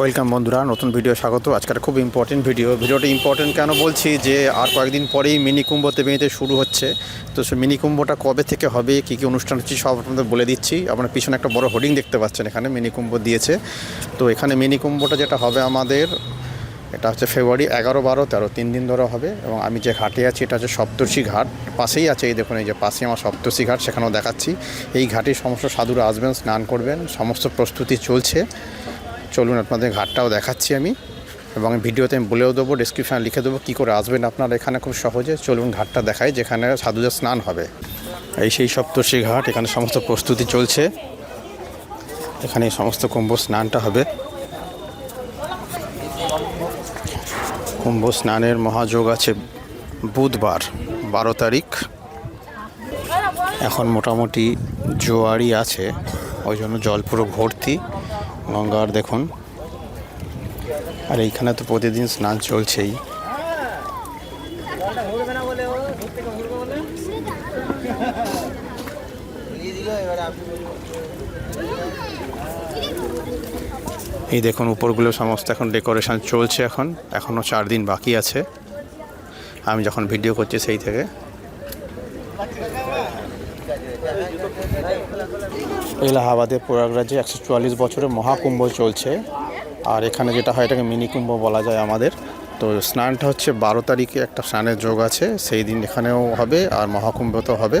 Welcome বন্ধুরা, নতুন video স্বাগত। আজকের খুব ইম্পর্টেন্ট ভিডিও ভিডিওটা ইম্পর্টেন্ট কেন বলছি যে, আর কয়েকদিন পরেই মিনি কুম্ভ তেবেনিতে শুরু হচ্ছে। তো সে মিনি কুম্ভটা কবে থেকে হবে, কী কী অনুষ্ঠান হচ্ছে, সব আপনাদের বলে দিচ্ছি। আপনার পিছনে একটা বড় হোর্ডিং দেখতে পাচ্ছেন এখানে, মিনি কুম্ভ দিয়েছে। তো এখানে মিনি কুম্ভটা যেটা হবে আমাদের এটা হচ্ছে ফেব্রুয়ারি এগারো বারো তেরো, তিন দিন ধরে হবে এবং আমি যে ঘাটে আছি এটা হচ্ছে সপ্তর্ষি ঘাট। পাশেই আছে এই দেখুন, এই যে পাশেই আমার সপ্তর্ষি ঘাট, সেখানেও দেখাচ্ছি। এই ঘাটে সমস্ত সাধুরা আসবেন, স্নান করবেন, সমস্ত প্রস্তুতি চলছে। চলুন আপনাদের ঘাটটাও দেখাচ্ছি আমি এবং ভিডিওতে আমি বলেও দেবো ডিসক্রিপশানে লিখে দেবো কী করে আসবেন আপনারা এখানে খুব সহজে। চলুন ঘাটটা দেখাই যেখানে সাধুদের স্নান হবে। এই সেই সপ্তর্ষি ঘাট, এখানে সমস্ত প্রস্তুতি চলছে। এখানে সমস্ত কুম্ভ স্নানটা হবে। কুম্ভ স্নানের মহাযোগ আছে বুধবার, বারো তারিখ। এখন মোটামুটি জোয়ারি আছে, ওই জন্য জল পুরো ভর্তি। গঙ্গার দেখুন। আর এইখানে তো প্রতিদিন স্নান চলছেই। এই দেখুন, উপরগুলো সমস্ত এখন ডেকোরেশন চলছে এখন। এখনও চার দিন বাকি আছে। আমি যখন ভিডিও করছি সেই থেকে। এলাহাবাদে প্রয়াগরাজে একশো চুয়াল্লিশ বছরের মহাকুম্ভ চলছে। আর এখানে যেটা হয়, এটাকে মিনি কুম্ভ বলা যায় আমাদের। তো স্নানটা হচ্ছে বারো তারিখে একটা স্নানের যোগ আছে। সেই দিন এখানেও হবে, আর মহাকুম্ভতেও হবে।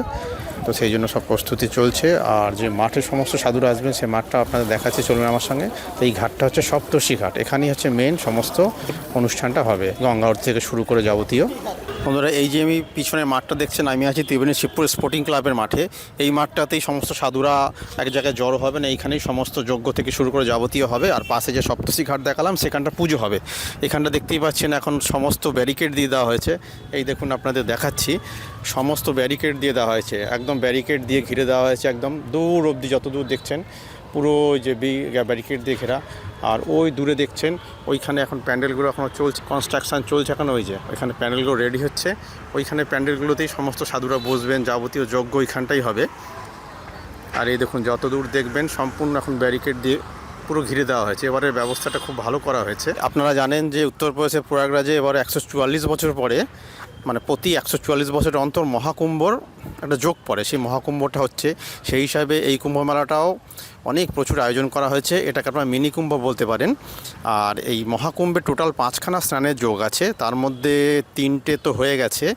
তো সেই জন্য সব প্রস্তুতি চলছে। আর যে মাঠে সমস্ত সাধুরা আসবেন সেই মাঠটা আপনাদের দেখাচ্ছে চলবেন আমার সঙ্গে। তো এই ঘাটটা হচ্ছে সপ্তর্ষি ঘাট। এখানেই হচ্ছে মেন সমস্ত অনুষ্ঠানটা হবে। গঙ্গাওর থেকে শুরু করে যাবতীয়। বন্ধুরা, এই যে আমি পিছনে মাঠটা দেখছেন, আমি আছি ত্রিবেণী শিবপুর স্পোর্টিং ক্লাবের মাঠে। এই মাঠটাতেই সমস্ত সাধুরা এক জায়গায় জড়ো হবেন, এইখানেই সমস্ত যজ্ঞ থেকে শুরু করে যাবতীয় হবে, আর পাশে যে সপ্তর্ষি ঘাট দেখালাম, সেখানটা পুজো হবে। এখানটা দেখতেই পাচ্ছেন এখন সমস্ত ব্যারিকেড দিয়ে দেওয়া হয়েছে। এই দেখুন, আপনাদের দেখাচ্ছি, সমস্ত ব্যারিকেড দিয়ে দেওয়া হয়েছে, একদম ব্যারিকেড দিয়ে ঘিরে দেওয়া হয়েছে, একদম দূর অবধি যত দূর দেখছেন, পুরো যে ব্যারিকেড দিয়ে ঘেরা। আর ওই দূরে দেখছেন, ওইখানে এখন প্যান্ডেলগুলো এখনও চলছে কনস্ট্রাকশান চলছে এখন ওই যে, ওইখানে প্যান্ডেলগুলো রেডি হচ্ছে। ওইখানে প্যান্ডেলগুলোতেই সমস্ত সাধুরা বসবেন, যাবতীয় যজ্ঞ ওইখানটাই হবে। আর এই দেখুন যত দূর দেখবেন সম্পূর্ণ এখন ব্যারিকেড দিয়ে পুরো ঘিরে দেওয়া হয়েছে। এবারের ব্যবস্থাটা খুব ভালো করা হয়েছে। আপনারা জানেন যে উত্তরপ্রদেশের প্রয়াগরাজে এবার একশো চুয়াল্লিশ বছর পরে মানে প্রতি একশো চুয়াল্লিশ বছরের অন্তর মহাকুম্ভর একটা যোগ পড়ে। সেই মহাকুম্ভটা হচ্ছে, সেই হিসাবে এই কুম্ভ মেলাটাও অনেক প্রচুর আয়োজন করা হয়েছে। এটাকে আপনারা মিনি কুম্ভ বলতে পারেন। আর এই মহাকুম্ভে টোটাল পাঁচখানা স্নানের যোগ আছে। তার মধ্যে তিনটে তো হয়ে গেছে।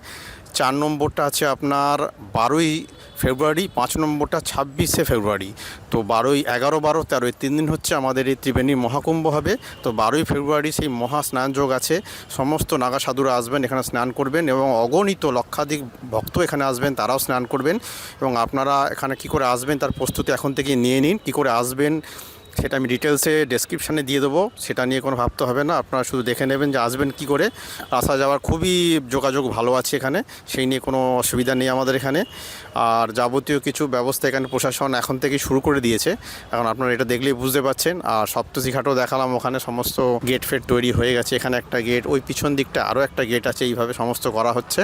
চার নম্বরটা আছে আপনার বারোই ফেব্রুয়ারি, পাঁচ নম্বরটা ছাব্বিশে ফেব্রুয়ারি। তো বারোই এগারো বারো তেরো তিন দিন হচ্ছে আমাদের এই ত্রিবেণী মহাকুম্ভ হবে। তো বারোই ফেব্রুয়ারি সেই মহা স্নান যোগ আছে। সমস্ত নাগা সাধুরা আসবেন, এখানে স্নান করবেন এবং অগণিত লক্ষাধিক ভক্ত এখানে আসবেন, তারাও স্নান করবেন। এবং আপনারা এখানে কি করে আসবেন তার প্রস্তুতি এখন থেকে নিয়ে নিন, কি করে আসবেন সেটা আমি ডিটেলসে ডেসক্রিপশানে দিয়ে দেবো। সেটা নিয়ে কোনো ভাবতে হবে না। আপনারা শুধু দেখে নেবেন যে আসবেন কি করে। আসা যাওয়ার খুবই যোগাযোগ ভালো আছে এখানে। সেই নিয়ে কোনো অসুবিধা নেই আমাদের এখানে। আর যাবতীয় কিছু ব্যবস্থা এখানে প্রশাসন এখন থেকেই শুরু করে দিয়েছে। এখন আপনারা এটা দেখলেই বুঝতে পারছেন। আর সপ্তশী ঘাটও দেখালাম ওখানে সমস্ত গেট ফেট তৈরি হয়ে গেছে। এখানে একটা গেট ওই পিছন দিকটা আরও একটা গেট আছে। এইভাবে সমস্ত করা হচ্ছে।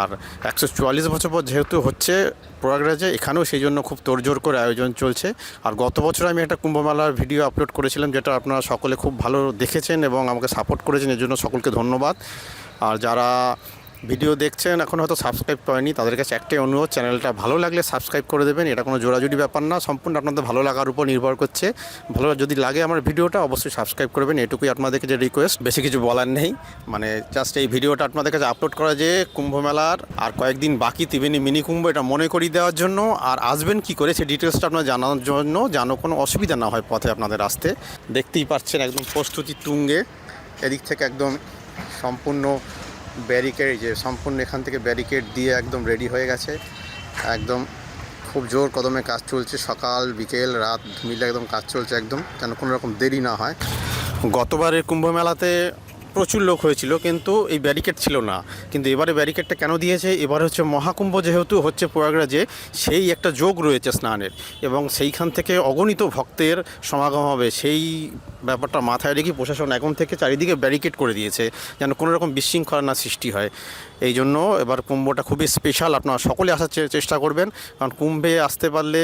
আর একশো চুয়াল্লিশ বছর পর যেহেতু হচ্ছে প্রয়াগরাজে, এখানেও সেই জন্য খুব তোড়জোড় করে আয়োজন চলছে। আর গত বছর আমি একটা কুম্ভমেলার ভিডিও আপলোড করেছিলাম, যেটা আপনারা সকলে খুব ভালো দেখেছেন এবং আমাকে সাপোর্ট করেছেন এর জন্য সকলকে ধন্যবাদ। আর যারা ভিডিও দেখছেন, এখন হয়তো সাবস্ক্রাইব করেনি তাদের কাছে একটাই অনুরোধ চ্যানেলটা ভালো লাগলে সাবস্ক্রাইব করে দেবেন, এটা কোনো জোড়াজুড়ি ব্যাপার না, সম্পূর্ণ আপনাদের ভালো লাগার উপর নির্ভর করছে। ভালো যদি লাগে আমার ভিডিওটা, অবশ্যই সাবস্ক্রাইব করবেন এটুকুই আপনাদেরকে যে রিকোয়েস্ট বেশি কিছু বলার নেই। মানে জাস্ট এই ভিডিওটা আপনাদের কাছে আপলোড করা যে কুম্ভ মেলার আর কয়েকদিন বাকি ত্রিবেণী মিনি কুম্ভ, এটা মনে করিয়ে দেওয়ার জন্য, আর আসবেন কি করে সেই ডিটেলসটা আপনার জানার জন্য, যেন কোনো অসুবিধা না হয় পথে আপনাদের আসতে। দেখতেই পাচ্ছেন একদম প্রস্তুতি তুঙ্গে, এদিক থেকে একদম সম্পূর্ণ ব্যারিকেড যে সম্পূর্ণ এখান থেকে ব্যারিকেড দিয়ে একদম রেডি হয়ে গেছে। একদম খুব জোর কদমে কাজ চলছে, সকাল, বিকেল, রাত মিলে একদম কাজ চলছে একদম, যেন কোনো রকম দেরি না হয়। গতবারের কুম্ভ মেলাতে প্রচুর লোক হয়েছিল, কিন্তু এই ব্যারিকেড ছিল না। কিন্তু এবারে ব্যারিকেডটা কেন দিয়েছে? এবার হচ্ছে মহাকুম্ভ যেহেতু হচ্ছে প্রয়াগরাজে, সেই একটা যোগ রয়েছে স্নানের। এবং সেইখান থেকে অগণিত ভক্তের সমাগম হবে। সেই ব্যাপারটা মাথায় রেখে প্রশাসন এখন থেকে চারিদিকে ব্যারিকেড করে দিয়েছে, যেন কোনো রকম বিশৃঙ্খলা না সৃষ্টি হয়। এই জন্য এবার কুম্ভটা খুবই স্পেশাল আপনারা সকলে আসার চেষ্টা করবেন। কারণ কুম্ভে আসতে পারলে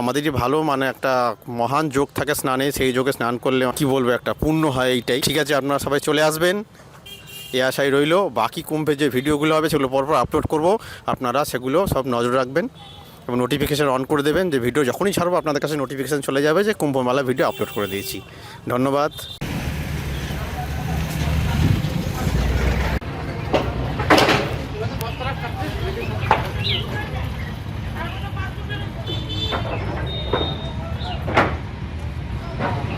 আমাদেরই ভালো মানে একটা মহান যোগ থাকে স্নানে। সেই যোগে স্নান করলে কি বলব? একটা পূর্ণ হয় এইটাই। ঠিক আছে, আপনারা সবাই চলে আসবেন। এ আশাই রইল। বাকি কুম্ভের যে ভিডিওগুলো হবে, সেগুলো পরপর আপলোড করব। আপনারা সেগুলো সব নজর রাখবেন এবং নোটিফিকেশান অন করে দেবেন যে ভিডিও যখনই ছাড়বো, আপনাদের কাছে নোটিফিকেশান চলে যাবে যে কুম্ভমেলা ভিডিও আপলোড করে দিয়েছি। ধন্যবাদ।